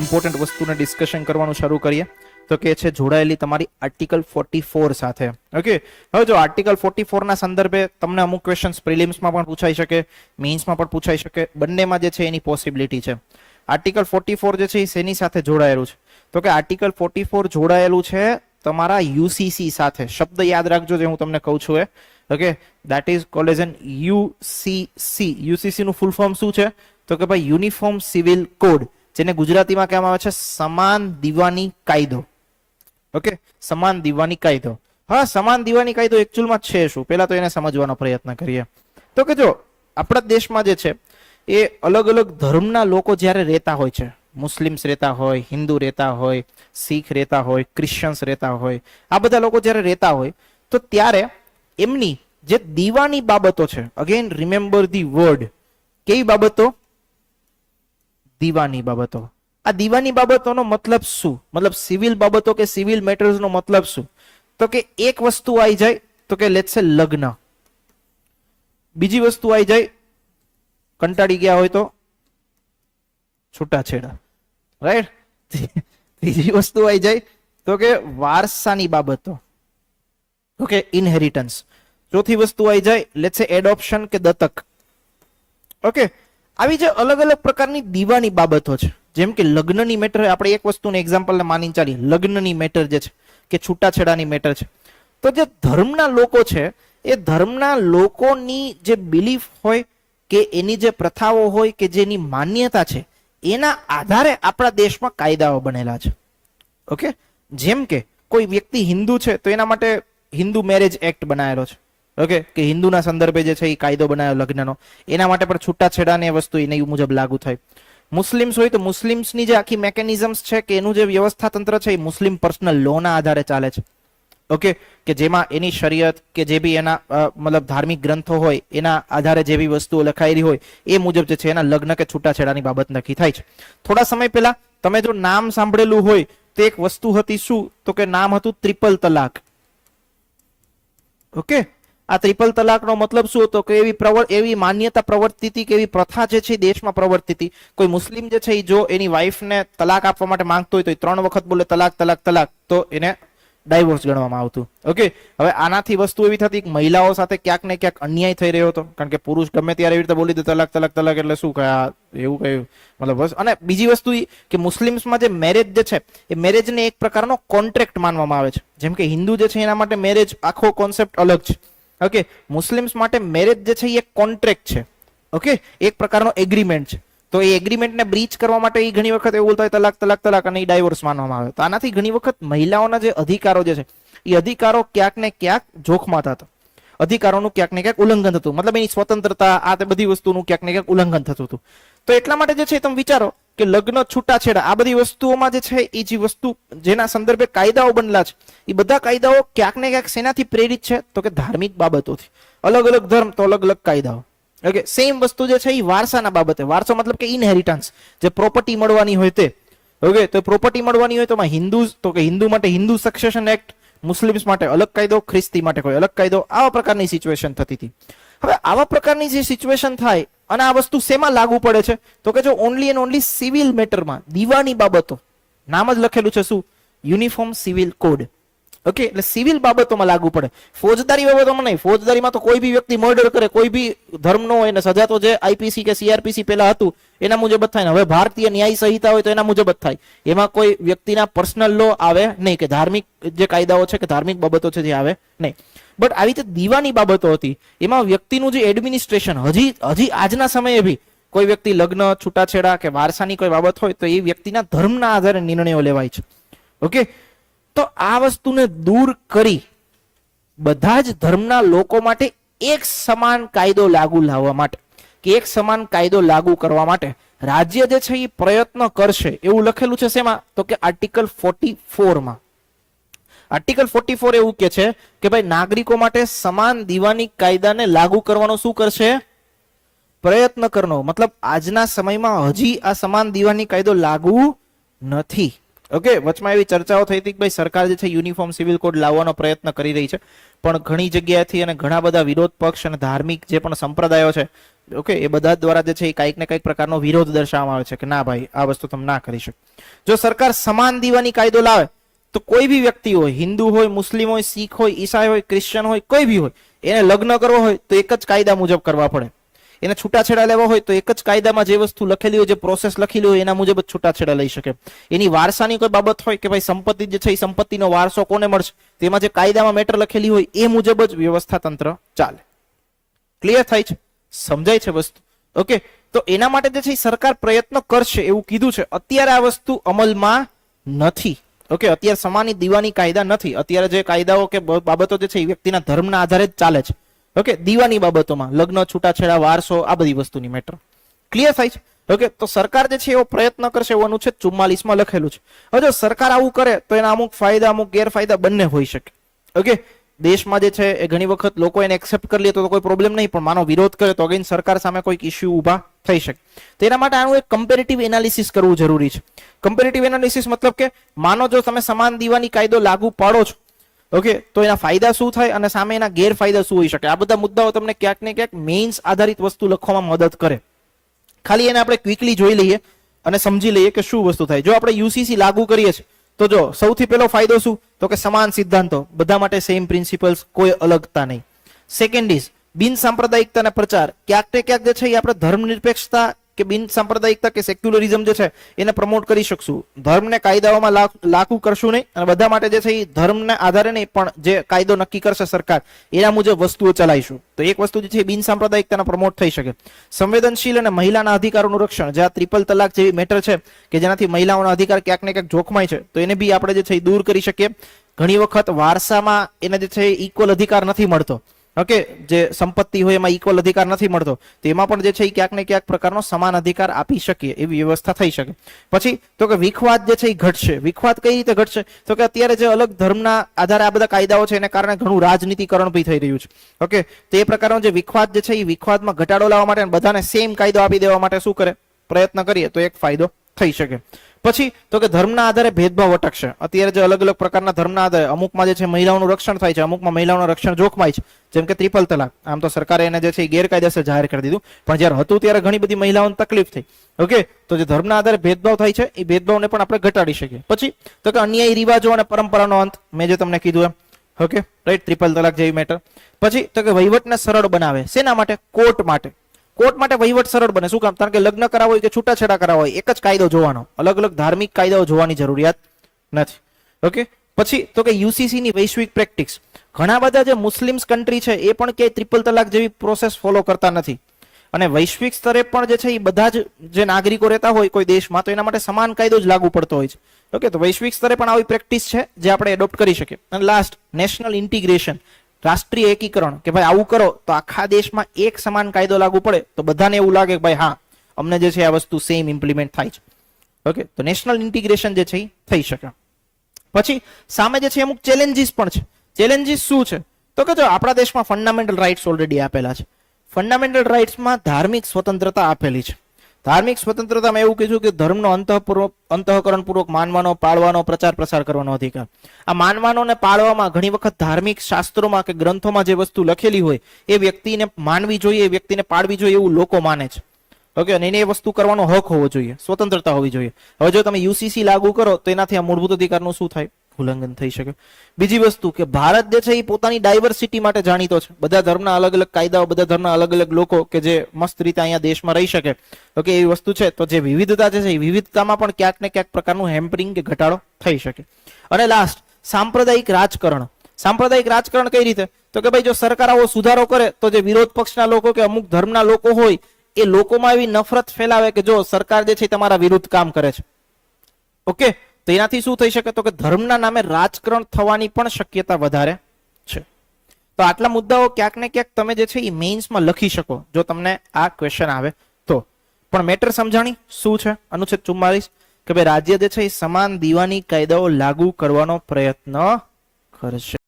Important વસ્તુને discussion કરવાનું શરૂ કરીએ, તો કે છે જોડાયેલી તમારી આર્ટિકલ ફોર્ટી ફોર સાથે. ઓકે હવે જો આર્ટિકલ ફોર્ટી ફોરના સંદર્ભે તમને અમુક ક્વેશ્ચન્સ પ્રિલિમ્સમાં પણ પૂછાઈ શકે મેઇન્સમાં પણ પૂછાઈ શકે, બંનેમાં જે છે એની પોસિબિલિટી છે. આર્ટિકલ ફોર્ટી ફોર જે છે એ શેની સાથે જોડાયેલું છે? તો કે આર્ટિકલ ફોર્ટી ફોર જોડાયેલું છે તમારા યુસીસી સાથે. શબ્દ યાદ રાખજો જે હું તમને કહું છું એ. Okay that is college an UCC UCC નું ફૂલ ફોર્મ શું છે? તો કે ભાઈ યુનિફોર્મ સિવિલ કોડ. જેને ગુજરાતીમાં કહેવામાં આવે છે સમાન દીવાની કાયદો. ઓકે સમાન દીવાની કાયદો. હા, સમાન દીવાની કાયદો એકચ્યુઅલમાં છે શું? પહેલા તો એને સમજવાનો પ્રયત્ન કરીએ. તો કે જો, આપણા દેશમાં જે છે, એ અલગ અલગ ધર્મના લોકો જ્યારે રહેતા હોય છે, મુસ્લિમ્સ રહેતા હોય, હિન્દુ રહેતા હોય, શીખ રહેતા હોય ક્રિશ્ચન્સ રહેતા હોય, આ બધા લોકો જ્યારે રહેતા હોય, તો ત્યારે એમની જે દીવાની બાબતો છે અગેન રિમેમ્બર ધી વર્ડ કેવી બાબતો? દીવાની બાબતો. આ દીવાની બાબતોનો મતલબ શું? મતલબ સિવિલ બાબતો કે સિવિલ મેટર્સનો મતલબ શું? તો કે એક વસ્તુ આવી જાય, તો કે લેટ્સ સે લગ્ન. બીજી વસ્તુ આવી જાય, કંટાળી ગયા હોય તો છૂટાછેડા. રાઈટ ત્રીજી વસ્તુ આવી જાય, તો કે વારસાની બાબતો. ઓકે ઇનહેરિટન્સ ચોથી વસ્તુ આવી જાય લેટ્સ સે એડોપ્શન કે દત્તક. ઓકે આવી જે અલગ અલગ પ્રકારની દીવાની બાબતો છે. જેમ કે લગ્નની મેટર, આપણે એક વસ્તુને એક્ઝામ્પલને માની ચાલીએ. લગ્નની મેટર જે છે કે છૂટાછેડાની મેટર છે. તો જે ધર્મના લોકો છે, એ ધર્મના લોકોની જે બિલીફ હોય કે એની જે પ્રથાઓ હોય કે જેની માન્યતા છે, એના આધારે આપણા દેશમાં કાયદાઓ બનેલા છે. ઓકે? જેમ કે કોઈ વ્યક્તિ હિન્દુ છે, તો એના માટે હિન્દુ મેરેજ એક્ટ બનાવેલો છે. ઓકે કે હિન્દુના સંદર્ભે જે છે એ કાયદો બનાવ્યો લગ્નનો. એના માટે પણ છૂટાછેડાને વસ્તુ એને મુજબ લાગુ થાય. મુસ્લિમ્સ હોય તો મુસ્લિમ્સની જે આખી મેકેનિઝમ્સ છે કે એનું જે વ્યવસ્થા તંત્ર છે એ મુસ્લિમ પર્સનલ લોના આધારે ચાલે છે. ઓકે કે જેમાં એની શરીયત કે જે બી એના મતલબ ધાર્મિક ગ્રંથો હોય, એના આધારે જે બી વસ્તુઓ લખાયેલી હોય, એ મુજબ જે છે એના લગ્ન કે છૂટાછેડાની બાબત નક્કી થાય છે. થોડા સમય પહેલા તમે જો નામ સાંભળેલું હોય, તો એક વસ્તુ હતી શું? તો કે નામ હતું ત્રિપલ તલાક. ઓકે આ ત્રિપલ તલાકનો મતલબ શું હતો કે એવી પ્રવર, એવી માન્યતા પ્રવર્તી હતી કે એવી પ્રથા જે છે દેશમાં પ્રવર્તી હતી. કોઈ મુસ્લિમ જે છે એ જો એની વાઈફને તલાક આપવા માટે માંગતો હોય તો એ ત્રણ વખત બોલે તલાક તલાક તલાક, તો એને ડાયવોર્સ ગણવામાં આવતું. ઓકે? હવે આનાથી વસ્તુ એવી થતી કે મહિલાઓ સાથે ક્યાંક ને ક્યાંક અન્યાય થઈ રહ્યો હતો. કારણ કે પુરુષ ગમે ત્યારે એવી રીતે બોલી દે તલાક તલાક તલાક એટલે શું કયા એવું કઈ મતલબ અને બીજી વસ્તુ એ કે મુસ્લિમ્સમાં જે મેરેજ જે છે એ મેરેજને એક પ્રકારનો કોન્ટ્રાક્ટ માનવામાં આવે છે. જેમ કે હિન્દુ જે છે એના માટે મેરેજ આખો કોન્સેપ્ટ અલગ છે. ઓકે મુસ્લિમ્સ માટે મેરેજ જે છે, એ કોન્ટ્રાક્ટ છે. ઓકે એક પ્રકારનો એગ્રીમેન્ટ છે. તો એ એગ્રીમેન્ટને બ્રીચ કરવા માટે એ ઘણી વખત એવું થાય તલાક તલાક તલાક અને એ ડાયવોર્સ માનવામાં આવે. તો આનાથી ઘણી વખત મહિલાઓના જે અધિકારો જે છે એ અધિકારો ક્યાંક ને ક્યાંક જોખમાં થતા. અધિકારોનું ક્યાંક ને ક્યાંક ઉલ્લંઘન થતું. મતલબ એની સ્વતંત્રતા, આ બધી વસ્તુનું ક્યાંક ને ક્યાંક ઉલ્લંઘન થતું હતું. તો એટલા માટે જે છે તમે વિચારો કે લગ્ન છૂટાછેડા, આ બધી વસ્તુઓમાં જે છે, એ જે વસ્તુ જેના સંદર્ભે કાયદાઓ બનેલા છે, એ બધા કાયદાઓ ક્યાંક ને ક્યાંક શેનાથી પ્રેરિત છે? તો કે ધાર્મિક બાબતોથી. અલગ અલગ ધર્મ તો અલગ અલગ કાયદાઓ. ઓકે સેમ વસ્તુ જે છે, એ વારસાના બાબતે. વારસો મતલબ કે ઇનહેરિટન્સ જે પ્રોપર્ટી મળવાની હોય તે. ઓકે તો પ્રોપર્ટી મળવાની હોય તો હિન્દુ તો કે હિન્દુ માટે હિન્દુ સક્સેશન એક્ટ મુસ્લિમ્સ માટે અલગ કાયદો, ખ્રિસ્તી માટે કોઈ અલગ કાયદો, આવા પ્રકારની સિચ્યુએશન થતી હતી. હવે આવા પ્રકારની જે સિચ્યુએશન થાય અને આ વસ્તુ શેમાં લાગુ પડે છે? તો કે જો ઓનલી એન્ડ ઓનલી સિવિલ મેટરમાં દીવાની બાબતો, નામ જ લખેલું છે શું? યુનિફોર્મ સિવિલ કોડ ઓકે એટલે સિવિલ બાબતોમાં લાગુ પડે. ફોજદારી બાબતોમાં નહીં. ફોજદારીમાં તો કોઈ બી વ્યક્તિ મર્ડર કરે, કોઈ બી ધર્મનો હોય ને સજા તો જે આઈપીસી કે સીઆરપીસી પહેલા હતું, એના મુજબ જ થાય ને. હવે ભારતીય ન્યાય સંહિતા હોય તો એના મુજબ જ થાય. એમાં કોઈ વ્યક્તિના પર્સનલ લો આવે નહીં કે ધાર્મિક જે કાયદાઓ છે કે ધાર્મિક બાબતો છે જે આવે નહીં. બટ આવી રીતે દીવાની બાબતો હતી. એમાં વ્યક્તિનું જે એડમિનિસ્ટ્રેશન હજી હજી આજના સમયે બી કોઈ વ્યક્તિ લગ્ન, છૂટાછેડા કે વારસાની કોઈ બાબત હોય તો એ વ્યક્તિના ધર્મના આધારે નિર્ણયો લેવાય છે. ઓકે તો આ વસ્તુને દૂર કરી બધા જ ધર્મના લોકો માટે એક સમાન કાયદો લાગુ લાવવા માટે કે એક સમાન કાયદો લાગુ કરવા માટે રાજ્ય જે છે એ પ્રયત્ન કરશે. એવું લખેલું છે શેમાં? તો કે આર્ટિકલ ફોર્ટી ફોરમાં આર્ટિકલ ફોર્ટી ફોર એવું કે છે કે ભાઈ નાગરિકો માટે સમાન દીવાની કાયદાને લાગુ કરવાનો શું કરશે? પ્રયત્ન કરનો મતલબ આજના સમયમાં હજી આ સમાન દીવાની કાયદો લાગુ નથી. ઓકે વચમાં એવી ચર્ચાઓ થઈ હતી કે ભાઈ સરકાર જે છે યુનિફોર્મ સિવિલ કોડ લાવવાનો પ્રયત્ન કરી રહી છે. પણ ઘણી જગ્યાએથી અને ઘણા બધા વિરોધ પક્ષ અને ધાર્મિક જે પણ સંપ્રદાયો છે ઓકે એ બધા દ્વારા જે છે એ કંઈક ને કંઈક પ્રકારનો વિરોધ દર્શાવવામાં આવે છે કે ના ભાઈ, આ વસ્તુ તમે ના કરી શકો. જો સરકાર સમાન દીવાની કાયદો લાવે, તો કોઈ બી વ્યક્તિ હોય, હિન્દુ હોય, મુસ્લિમ હોય, શીખ હોય, ઈસાઈ હોય ક્રિશ્ચન હોય, કોઈ બી હોય, એને લગ્ન કરવો હોય, તો એક જ કાયદા મુજબ કરવા પડે. એને છૂટાછેડા લેવા હોય તો એક જ કાયદામાં જે વસ્તુ લખેલી હોય, જે પ્રોસેસ લખેલી હોય, એના મુજબ જ છૂટાછેડા લઈ શકે. એની વારસાની કોઈ બાબત હોય કે ભાઈ સંપત્તિ જે છે, એ સંપત્તિનો વારસો કોને મળશે? તેમાં જે કાયદામાં મેટર લખેલી હોય, એ મુજબ જ વ્યવસ્થા તંત્ર ચાલે. ક્લિયર થાય છે? સમજાય છે વસ્તુ? ઓકે તો એના માટે જે છે સરકાર પ્રયત્ન કરશે એવું કીધું છે. અત્યારે આ વસ્તુ અમલમાં નથી. ઓકે અત્યારે સમાની દીવાની કાયદા નથી. અત્યારે જે કાયદાઓ કે બાબતો જે છે, એ વ્યક્તિના ધર્મના આધારે જ ચાલે છે. ઓકે દીવાની બાબતોમાં, લગ્ન, છૂટાછેડા, વારસો, આ બધી વસ્તુની મેટર ક્લિયર થાય છે? ઓકે તો સરકાર જે છે એવો પ્રયત્ન કરશે એવું અનુચ્છેદ ચુમ્માલીસમાં લખેલું છે. હવે જો સરકાર આવું કરે, તો એના અમુક ફાયદા, અમુક ગેરફાયદા બંને હોઈ શકે. ઓકે દેશમાં જે છે એ ઘણી વખત લોકો એને એક્સેપ્ટ કરી લે તો કોઈ પ્રોબ્લેમ નહીં, પણ માનો વિરોધ કરે તો અગેન સરકાર સામે કોઈક ઇસ્યુ ઊભા થઈ શકે. તેના માટે આનું એક કમ્પેરેટિવ એનાલિસિસ કરવું જરૂરી છે. કમ્પેરેટિવ એનાલિસિસ મતલબ કે, માનો જો તમે સમાન દીવાની કાયદો લાગુ પાડો છો ઓકે તો એના ફાયદા શું થાય અને સામે એના ગેરફાયદા શું હોઈ શકે? આ બધા મુદ્દાઓ તમને ક્યાંક ને ક્યાંક મેઇન્સ આધારિત વસ્તુ લખવામાં મદદ કરે. ખાલી એને આપણે ક્વિકલી જોઈ લઈએ અને સમજી લઈએ કે શું વસ્તુ થાય. જો આપણે યુસીસી લાગુ કરીએ છીએ, તો જો સૌથી પહેલો ફાયદો શું? તો કે સમાન સિદ્ધાંતો. બધા માટે સેમ પ્રિન્સિપલ્સ કોઈ અલગતા નહીં. સેકન્ડ ઇઝ બિન સાંપ્રદાયિકતાના પ્રચાર. ક્યાંક ને ક્યાંક જે છે એ આપણે ધર્મ નિરપેક્ષતા કે બિન સાંપ્રદાયિકતા કે સેક્યુલરિઝમ જે છે, એને પ્રમોટ કરી શકશું. ધર્મને કાયદાઓમાં લાગ- કરશું નહીં. અને બધા માટે જે છે, એ ધર્મના આધારે નહીં, પણ જે કાયદો નક્કી કરશે સરકાર, એના મુજબ વસ્તુઓ ચલાવીશું. તો એક વસ્તુ જે છે બિન સાંપ્રદાયિકતાના પ્રમોટ થઈ શકે. સંવેદનશીલ અને મહિલાના અધિકારોનું રક્ષણ. જે આ ત્રિપલ તલાક જેવી મેટર છે, કે જેનાથી મહિલાઓના અધિકાર ક્યાંક ને ક્યાંક જોખમાય છે, તો એને બી આપણે જે છે, એ દૂર કરી શકીએ. ઘણી વખત વારસામાં એને જે છે ઇક્વલ અધિકાર નથી મળતો. ઓકે જે સંપત્તિ હોય એમાં ઇક્વલ અધિકાર નથી મળતો, તો એમાં પણ જે છે એ ક્યાંક ને ક્યાંક પ્રકારનો સમાન અધિકાર આપી શકીએ, એવી વ્યવસ્થા થઈ શકે. પછી તો કે વિખવાદ જે છે એ ઘટશે. વિખવાદ કઈ રીતે ઘટશે? તો કે અત્યારે જે અલગ ધર્મના આધારે આ બધા કાયદાઓ છે, એને કારણે ઘણું રાજનીતિકરણ ભી થઈ રહ્યું છે. ઓકે તો એ પ્રકારનો જે વિખવાદ જે છે એ વિખવાદમાં ઘટાડો લાવવા માટે બધાને સેમ કાયદો આપી દેવા માટે શું કરે? પ્રયત્ન કરીએ. તો એક ફાયદો થઈ શકે. પછી તો કે ધર્મના આધારે ભેદભાવ અટકશે. અત્યારે જે અલગ અલગ પ્રકારના ધર્મના આધારે અમુકમાં જે છે મહિલાઓનું રક્ષણ થાય છે, અમુકમાં મહિલાઓનું રક્ષણ જોખમાય છે. જેમ કે ત્રિપલ તલાક. આમ તો સરકારે એને જે છે ગેરકાયદેસર જાહેર કરી દીધું. પણ જ્યારે હતું ત્યારે ઘણી બધી મહિલાઓને તકલીફ થઈ. ઓકે? તો જે ધર્મના આધારે ભેદભાવ થાય છે, એ ભેદભાવને પણ આપણે ઘટાડી શકીએ. પછી તો કે અન્યાયી રિવાજો અને પરંપરાનો અંત. મેં જે તમને કીધું એમ. ઓકે? રાઈટ? ત્રિપલ તલાક જેવી મેટર. પછી તો કે વહીવટને સરળ બનાવે. શેના માટે? કોર્ટ માટે. કોર્ટ માટે વહીવટ સરળ બને. શું કામ? કારણ કે લગ્ન કરાવો હોય કે છૂટાછેડા કરાવવા હોય, એક જ કાયદો જોવાનો. અલગ અલગ ધાર્મિક કાયદાઓ જોવાની જરૂરિયાત નથી. ઓકે પછી તો કે યુસીસી ની વૈશ્વિક પ્રેક્ટિસ. ઘણા બધા જે મુસ્લિમ્સ કન્ટ્રી છે, એ પણ ક્યાંય ટ્રિપલ તલાક જેવી પ્રોસેસ ફોલો કરતા નથી. અને વૈશ્વિક સ્તરે પણ જે છે, એ બધા જ જે નાગરિકો રહેતા હોય કોઈ દેશમાં, તો એના માટે સમાન કાયદો જ લાગુ પડતો હોય છે. ઓકે તો વૈશ્વિક સ્તરે પણ આવી પ્રેક્ટિસ છે, જે આપણે એડોપ્ટ કરી શકીએ. અને લાસ્ટ નેશનલ ઇન્ટિગ્રેશન રાષ્ટ્રીય એકીકરણ કે ભાઈ આવું કરો, તો આખા દેશમાં એક સમાન કાયદો લાગુ પડે, તો બધાને એવું લાગે કે ભાઈ હા, અમને જે છે આ વસ્તુ સેમ ઇમ્પ્લિમેન્ટ થાય છે. ઓકે તો નેશનલ ઇન્ટિગ્રેશન જે છે એ થઈ શકે. પછી, સામે જે છે અમુક ચેલેન્જીસ પણ છે. ચેલેન્જીસ શું છે? તો કે જો આપણા દેશમાં ફંડામેન્ટલ રાઇટ્સ ઓલરેડી આપેલા છે. ફંડામેન્ટલ રાઇટ્સમાં ધાર્મિક સ્વતંત્રતા આપેલી છે. ધાર્મિક સ્વતંત્રતામાં એવું કીધું કે ધર્મનો અંતઃકરણ પૂર્વક માનવાનો, પાળવાનો, પ્રચાર પ્રસાર કરવાનો અધિકાર. આ માનવાનો ને પાળવામાં ઘણી વખત ધાર્મિક શાસ્ત્રોમાં કે ગ્રંથોમાં જે વસ્તુ લખેલી હોય, એ વ્યક્તિને માનવી જોઈએ, એ વ્યક્તિને પાળવી જોઈએ એવું લોકો માને છે. ઓકે, અને એને એ વસ્તુ કરવાનો હક હોવો જોઈએ. સ્વતંત્રતા હોવી જોઈએ. હવે જો તમે યુસીસી લાગુ કરો, તો એનાથી આ મૂળભૂત અધિકારનું શું થાય? ઉલ્લંઘન થઈ શકે. બીજી વસ્તુ કે ભારત જે છે એ પોતાની ડાયવર્સિટી માટે જાણીતો છે. બધા ધર્મના અલગ અલગ કાયદાઓ, બધા ધર્મના અલગ અલગ લોકો કે જે મસ્ત રીતે અહીંયા દેશમાં રહી શકે. ઓકે એવી વસ્તુ છે, તો જે વિવિધતા છે એ વિવિધતામાં પણ ક્યાંક ને ક્યાંક પ્રકારનું હેમ્પરિંગ કે ઘટાડો થઈ શકે. અને લાસ્ટ સાંપ્રદાયિક રાજકારણ. સાંપ્રદાયિક રાજકારણ કઈ રીતે? તો કે ભાઈ જો સરકાર આવો સુધારો કરે, તો જે વિરોધ પક્ષના લોકો કે અમુક ધર્મના લોકો હોય, એ લોકોમાં એવી નફરત ફેલાવે કે જો સરકાર જે છે તમારા વિરુદ્ધ કામ કરે છે. ઓકે? તો એનાથી શું થઈ શકે તો કે ધર્મના નામે રાજકારણ થવાની પણ શક્યતા વધારે છે. તો આટલા મુદ્દાઓ ક્યાંક ને ક્યાંક તમે જે છે એ મેઇન્સમાં લખી શકો, જો તમને આ ક્વેશ્ચન આવે તો. પણ મેટર સમજાણી શું છે? અનુચ્છેદ ચુમ્માલીસ કે ભાઈ રાજ્ય જે છે એ સમાન દીવાની કાયદાઓ લાગુ કરવાનો પ્રયત્ન કરશે.